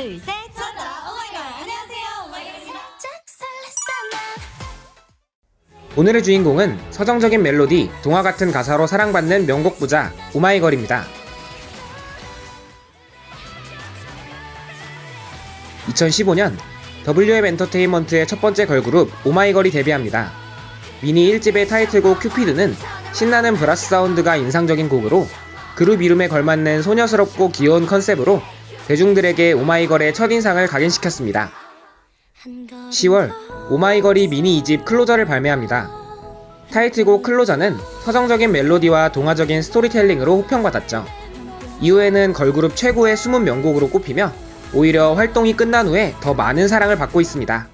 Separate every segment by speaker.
Speaker 1: 둘, 셋. 찾아. 오마이걸. 안녕하세요. 오마이걸입니다.
Speaker 2: 오늘의 주인공은 서정적인 멜로디, 동화 같은 가사로 사랑받는 명곡 부자 오마이걸입니다. 2015년 WM 엔터테인먼트의 첫 번째 걸그룹 오마이걸이 데뷔합니다. 미니 1집의 타이틀곡 큐피드는 신나는 브라스 사운드가 인상적인 곡으로 그룹 이름에 걸맞는 소녀스럽고 귀여운 컨셉으로 대중들에게 오마이걸의 첫인상을 각인시켰습니다. 10월 오마이걸이 미니 2집 클로저를 발매합니다. 타이틀곡 클로저는 서정적인 멜로디와 동화적인 스토리텔링으로 호평받았죠. 이후에는 걸그룹 최고의 숨은 명곡으로 꼽히며 오히려 활동이 끝난 후에 더 많은 사랑을 받고 있습니다.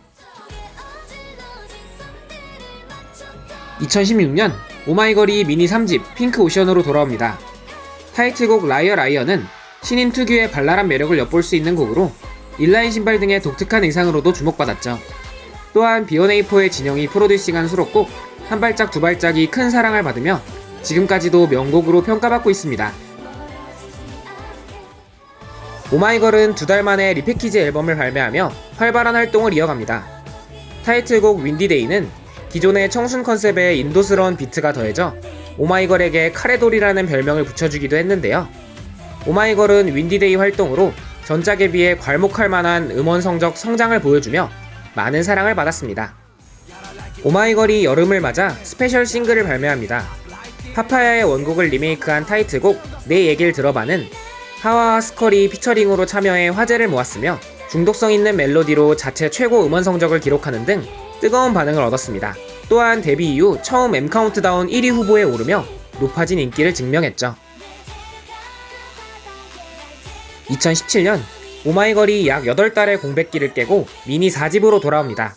Speaker 2: 2016년 오마이걸이 미니 3집 핑크 오션으로 돌아옵니다. 타이틀곡 라이어 라이어는 신인 특유의 발랄한 매력을 엿볼 수 있는 곡으로 인라인 신발 등의 독특한 의상으로도 주목받았죠. 또한 B1A4의 진영이 프로듀싱한 수록곡 한 발짝 두 발짝이 큰 사랑을 받으며 지금까지도 명곡으로 평가받고 있습니다. 오마이걸은 두 달 만에 리패키지 앨범을 발매하며 활발한 활동을 이어갑니다. 타이틀곡 윈디데이는 기존의 청순 컨셉에 인도스러운 비트가 더해져 오마이걸에게 카레돌이라는 별명을 붙여주기도 했는데요. 오마이걸은 윈디데이 활동으로 전작에 비해 괄목할 만한 음원 성적 성장을 보여주며 많은 사랑을 받았습니다. 오마이걸이 여름을 맞아 스페셜 싱글을 발매합니다. 파파야의 원곡을 리메이크한 타이틀곡 내 얘길 들어봐는 하와와 스컬이 피처링으로 참여해 화제를 모았으며 중독성 있는 멜로디로 자체 최고 음원 성적을 기록하는 등 뜨거운 반응을 얻었습니다. 또한 데뷔 이후 처음 M 카운트다운 1위 후보에 오르며 높아진 인기를 증명했죠. 2017년 오마이걸이 약 8달의 공백기를 깨고 미니 4집으로 돌아옵니다.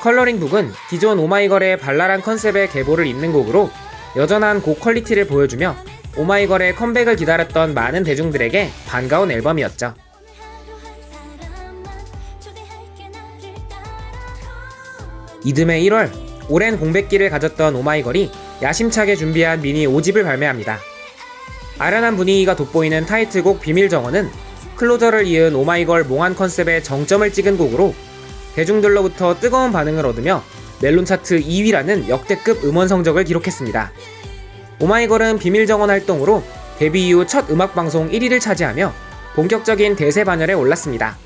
Speaker 2: 컬러링북은 기존 오마이걸의 발랄한 컨셉의 계보를 잇는 곡으로 여전한 곡 퀄리티를 보여주며 오마이걸의 컴백을 기다렸던 많은 대중들에게 반가운 앨범이었죠. 이듬해 1월 오랜 공백기를 가졌던 오마이걸이 야심차게 준비한 미니 5집을 발매합니다. 아련한 분위기가 돋보이는 타이틀곡 비밀정원은 클로저를 이은 오마이걸 몽환 컨셉의 정점을 찍은 곡으로 대중들로부터 뜨거운 반응을 얻으며 멜론 차트 2위라는 역대급 음원 성적을 기록했습니다. 오마이걸은 비밀 정원 활동으로 데뷔 이후 첫 음악 방송 1위를 차지하며 본격적인 대세 반열에 올랐습니다.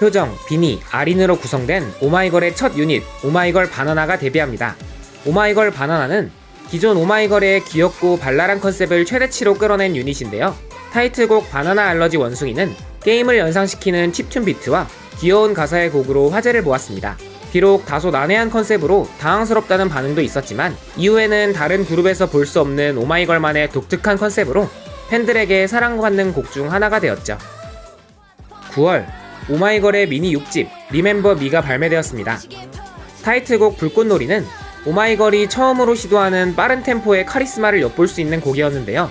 Speaker 2: 효정, 비니, 아린으로 구성된 오마이걸의 첫 유닛 오마이걸 바나나가 데뷔합니다. 오마이걸 바나나는 기존 오마이걸의 귀엽고 발랄한 컨셉을 최대치로 끌어낸 유닛인데요. 타이틀곡 바나나 알러지 원숭이는 게임을 연상시키는 칩튠 비트와 귀여운 가사의 곡으로 화제를 모았습니다. 비록 다소 난해한 컨셉으로 당황스럽다는 반응도 있었지만 이후에는 다른 그룹에서 볼 수 없는 오마이걸만의 독특한 컨셉으로 팬들에게 사랑받는 곡 중 하나가 되었죠. 9월 오마이걸의 미니 6집 리멤버 미가 발매되었습니다. 타이틀곡 불꽃놀이는 오마이걸이 처음으로 시도하는 빠른 템포의 카리스마를 엿볼 수 있는 곡이었는데요.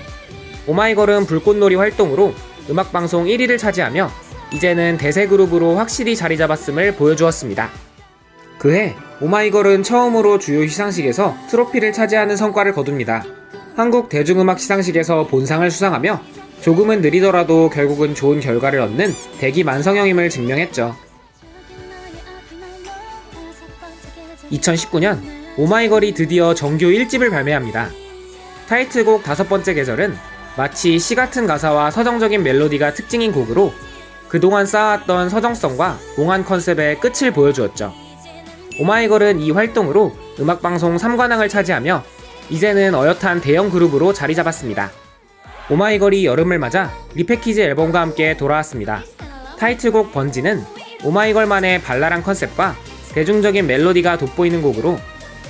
Speaker 2: 오마이걸은 불꽃놀이 활동으로 음악방송 1위를 차지하며 이제는 대세 그룹으로 확실히 자리 잡았음을 보여주었습니다. 그해 오마이걸은 처음으로 주요 시상식에서 트로피를 차지하는 성과를 거둡니다. 한국 대중음악 시상식에서 본상을 수상하며 조금은 느리더라도 결국은 좋은 결과를 얻는 대기 만성형임을 증명했죠. 2019년 오마이걸이 드디어 정규 1집을 발매합니다. 타이틀곡 다섯 번째 계절은 마치 시 같은 가사와 서정적인 멜로디가 특징인 곡으로 그동안 쌓아왔던 서정성과 몽환 컨셉의 끝을 보여주었죠. 오마이걸은 이 활동으로 음악방송 3관왕을 차지하며 이제는 어엿한 대형 그룹으로 자리 잡았습니다. 오마이걸이 여름을 맞아 리패키지 앨범과 함께 돌아왔습니다. 타이틀곡 번지는 오마이걸만의 발랄한 컨셉과 대중적인 멜로디가 돋보이는 곡으로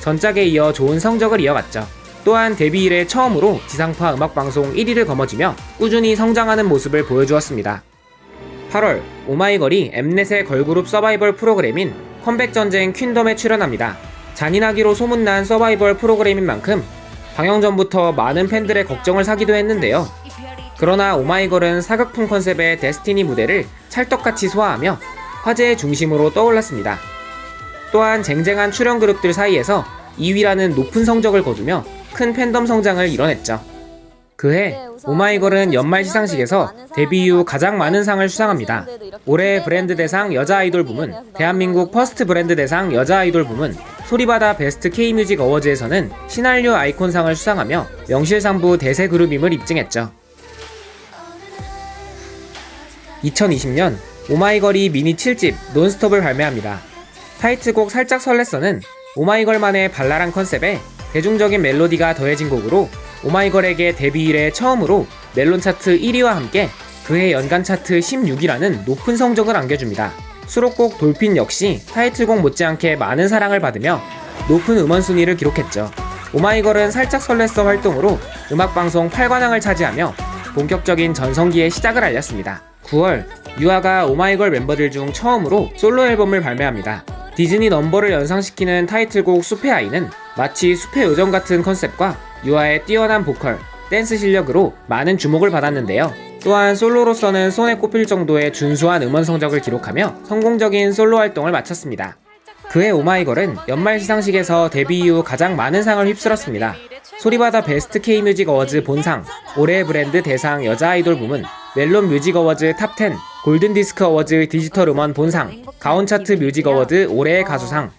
Speaker 2: 전작에 이어 좋은 성적을 이어갔죠. 또한 데뷔 이래 처음으로 지상파 음악방송 1위를 거머쥐며 꾸준히 성장하는 모습을 보여주었습니다. 8월 오마이걸이 엠넷의 걸그룹 서바이벌 프로그램인 컴백전쟁 퀸덤에 출연합니다. 잔인하기로 소문난 서바이벌 프로그램인 만큼 방영 전부터 많은 팬들의 걱정을 사기도 했는데요. 그러나 오마이걸은 사극풍 컨셉의 데스티니 무대를 찰떡같이 소화하며 화제의 중심으로 떠올랐습니다. 또한 쟁쟁한 출연 그룹들 사이에서 2위라는 높은 성적을 거두며 큰 팬덤 성장을 이뤄냈죠. 그해 오마이걸은 연말 시상식에서 데뷔 이후 가장 많은 상을 수상합니다. 올해 브랜드 대상 여자 아이돌 부문, 대한민국 퍼스트 브랜드 대상 여자 아이돌 부문, 소리바다 베스트 K뮤직 어워즈에서는 신한류 아이콘상을 수상하며 명실상부 대세 그룹임을 입증했죠. 2020년 오마이걸이 미니 7집 논스톱을 발매합니다. 타이틀곡 살짝 설렜어는 오마이걸만의 발랄한 컨셉에 대중적인 멜로디가 더해진 곡으로 오마이걸에게 데뷔 이래 처음으로 멜론 차트 1위와 함께 그해 연간 차트 16위라는 높은 성적을 안겨줍니다. 수록곡 돌핀 역시 타이틀곡 못지않게 많은 사랑을 받으며 높은 음원 순위를 기록했죠. 오마이걸은 살짝 설렜어 활동으로 음악방송 8관왕을 차지하며 본격적인 전성기의 시작을 알렸습니다. 9월 유아가 오마이걸 멤버들 중 처음으로 솔로 앨범을 발매합니다. 디즈니 넘버를 연상시키는 타이틀곡 숲의 아이는 마치 숲의 요정 같은 컨셉과 유아의 뛰어난 보컬, 댄스 실력으로 많은 주목을 받았는데요. 또한 솔로로서는 손에 꼽힐 정도의 준수한 음원 성적을 기록하며 성공적인 솔로 활동을 마쳤습니다. 그해 오마이걸은 연말 시상식에서 데뷔 이후 가장 많은 상을 휩쓸었습니다. 소리바다 베스트 K뮤직 어워즈 본상, 올해 브랜드 대상 여자 아이돌 부문, 멜론 뮤직 어워즈 탑10, 골든 디스크 어워즈 디지털 음원 본상, 가온 차트 뮤직 어워드 올해의 가수상,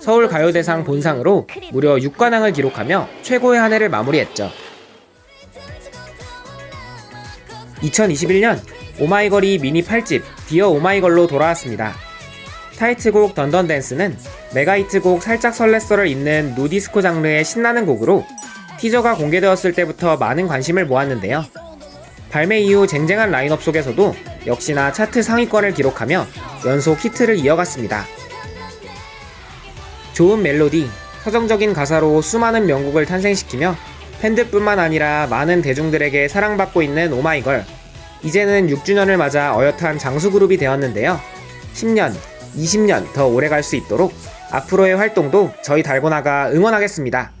Speaker 2: 서울 가요대상 본상으로 무려 6관왕을 기록하며 최고의 한 해를 마무리했죠. 2021년 오마이걸이 미니 8집 디어 오마이걸로 돌아왔습니다. 타이틀곡 던던댄스는 메가히트곡 살짝 설렜어를 잇는 누디스코 장르의 신나는 곡으로 티저가 공개되었을 때부터 많은 관심을 모았는데요. 발매 이후 쟁쟁한 라인업 속에서도 역시나 차트 상위권을 기록하며 연속 히트를 이어갔습니다. 좋은 멜로디, 서정적인 가사로 수많은 명곡을 탄생시키며 팬들뿐만 아니라 많은 대중들에게 사랑받고 있는 오마이걸. 이제는 6주년을 맞아 어엿한 장수그룹이 되었는데요. 10년, 20년 더 오래 갈 수 있도록 앞으로의 활동도 저희 달고나가 응원하겠습니다.